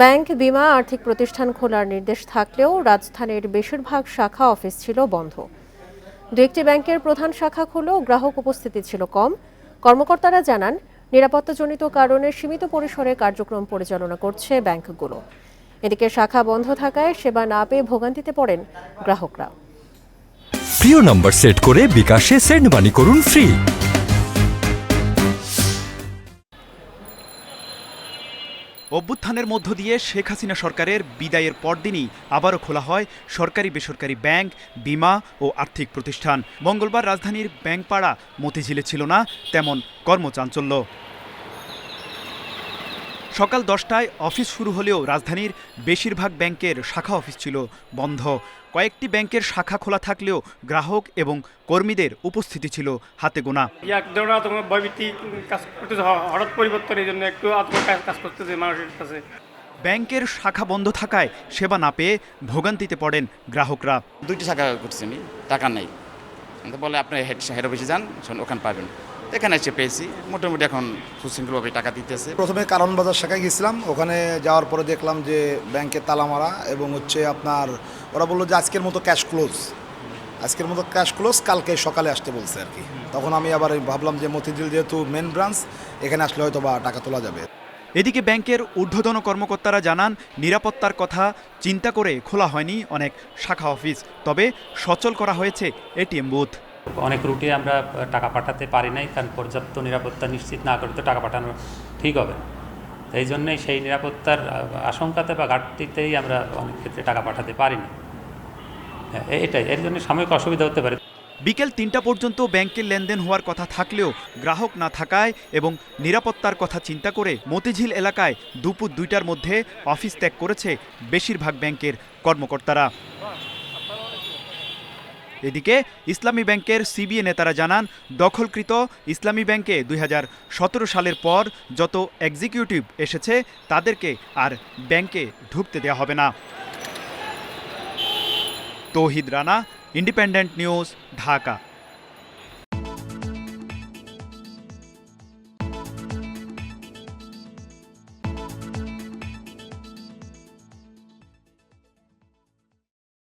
Bank, বিমা, আর্থিক প্রতিষ্ঠান খোলার নির্দেশ থাকলেও রাজধানীর বেশিরভাগ শাখা অফিস ছিল বন্ধ। দু একটি ব্যাংকের প্রধান শাখা খুলেও গ্রাহক উপস্থিতি ছিল কম। কর্মকর্তারা জানান, নিরাপত্তাজনিত কারণে সীমিত পরিসরে কার্যক্রম পরিচালনা করছে ব্যাংকগুলো। এদিকে শাখা বন্ধ থাকায় সেবা না পেয়ে ভোগান্তিতে পড়েন গ্রাহকরা। প্রিয় নম্বর সেট করে বিকাশে সেন্ড মানি করুন ফ্রি। অভ্যুত্থানের মধ্য দিয়ে শেখ হাসিনা সরকারের বিদায়ের পরদিনই আবারও খোলা হয় সরকারি বেসরকারি ব্যাংক, বিমা ও আর্থিক প্রতিষ্ঠান। মঙ্গলবার রাজধানীর ব্যাংকপাড়া মতিঝিলে ছিল না তেমন কর্মচাঞ্চল্য। সকাল দশটায় অফিস শুরু হলেও রাজধানীর বেশিরভাগ ব্যাংকের শাখা অফিস ছিল বন্ধ। কয়েকটি ব্যাংকের শাখা খোলা থাকলেও গ্রাহক এবং কর্মীদের উপস্থিতি ছিল হাতে গোনা। কাজ করতেছে হঠাৎ পরিবর্তন এই জন্য একটু কাজ করতেছে মানুষের কাছে। ব্যাংকের শাখা বন্ধ থাকায় সেবা না পেয়ে ভোগান্তিতে পড়েন গ্রাহকরা। দুইটি শাখা করছি আমি টাকা নেই। তো বলে আপনি হেড হেড অফিসে যান শোন, ওখানে পাবেন। এখানে এসে পেয়েছি। মোটামুটি এখন সুশৃঙ্খলভাবে টাকা দিতেছে। প্রথমে কারণ বাজার শাখায় গেছিলাম। ওখানে যাওয়ার পরে দেখলাম যে ব্যাংকে তালা মারা এবং হচ্ছে আপনার ওরা বলল যে আজকের মতো ক্যাশ ক্লোজ। আজকের মতো ক্যাশ ক্লোজ কালকে সকালে আসতে বলছে আর কি। তখন আমি আবার ভাবলাম যে মতিঝিল যেহেতু মেন ব্রাঞ্চ এখানে আসলে হয়তো বা টাকা তোলা যাবে। এদিকে ব্যাংকের ঊর্ধ্বতন কর্মকর্তারা জানান নিরাপত্তার কথা চিন্তা করে খোলা হয়নি অনেক শাখা অফিস তবে সচল করা হয়েছে এটিএম বুথ। অনেক রুটে আমরা টাকা পাঠাতে পারি নাই কারণ পর্যাপ্ত নিরাপত্তা নিশ্চিত না করে তো টাকা পাঠানো ঠিক হবে। এই জন্যই সেই নিরাপত্তার আশঙ্কাতে বা ঘাটতিতেই আমরা অনেক ক্ষেত্রে টাকা পাঠাতে পারি না হ্যাঁ, এটাই। এর জন্য সাময়িক অসুবিধা হতে পারে। বিকেল তিনটা পর্যন্ত ব্যাংকের লেনদেন হওয়ার কথা থাকলেও গ্রাহক না থাকায় এবং নিরাপত্তার কথা চিন্তা করে মতিঝিল এলাকায় দুপুর দুইটার মধ্যে অফিস ত্যাগ করেছে বেশিরভাগ ব্যাংকের কর্মকর্তারা। এদিকে ইসলামী ব্যাংকের সিবিএ নেতারা জানান, দখলকৃত ইসলামী ব্যাংকে দুই হাজার সতেরো সালের পর যত এক্সিকিউটিভ এসেছে, তাদেরকে আর ব্যাংকে ঢুকতে দেওয়া হবে না। Tauhid Rana independent news Dhaka.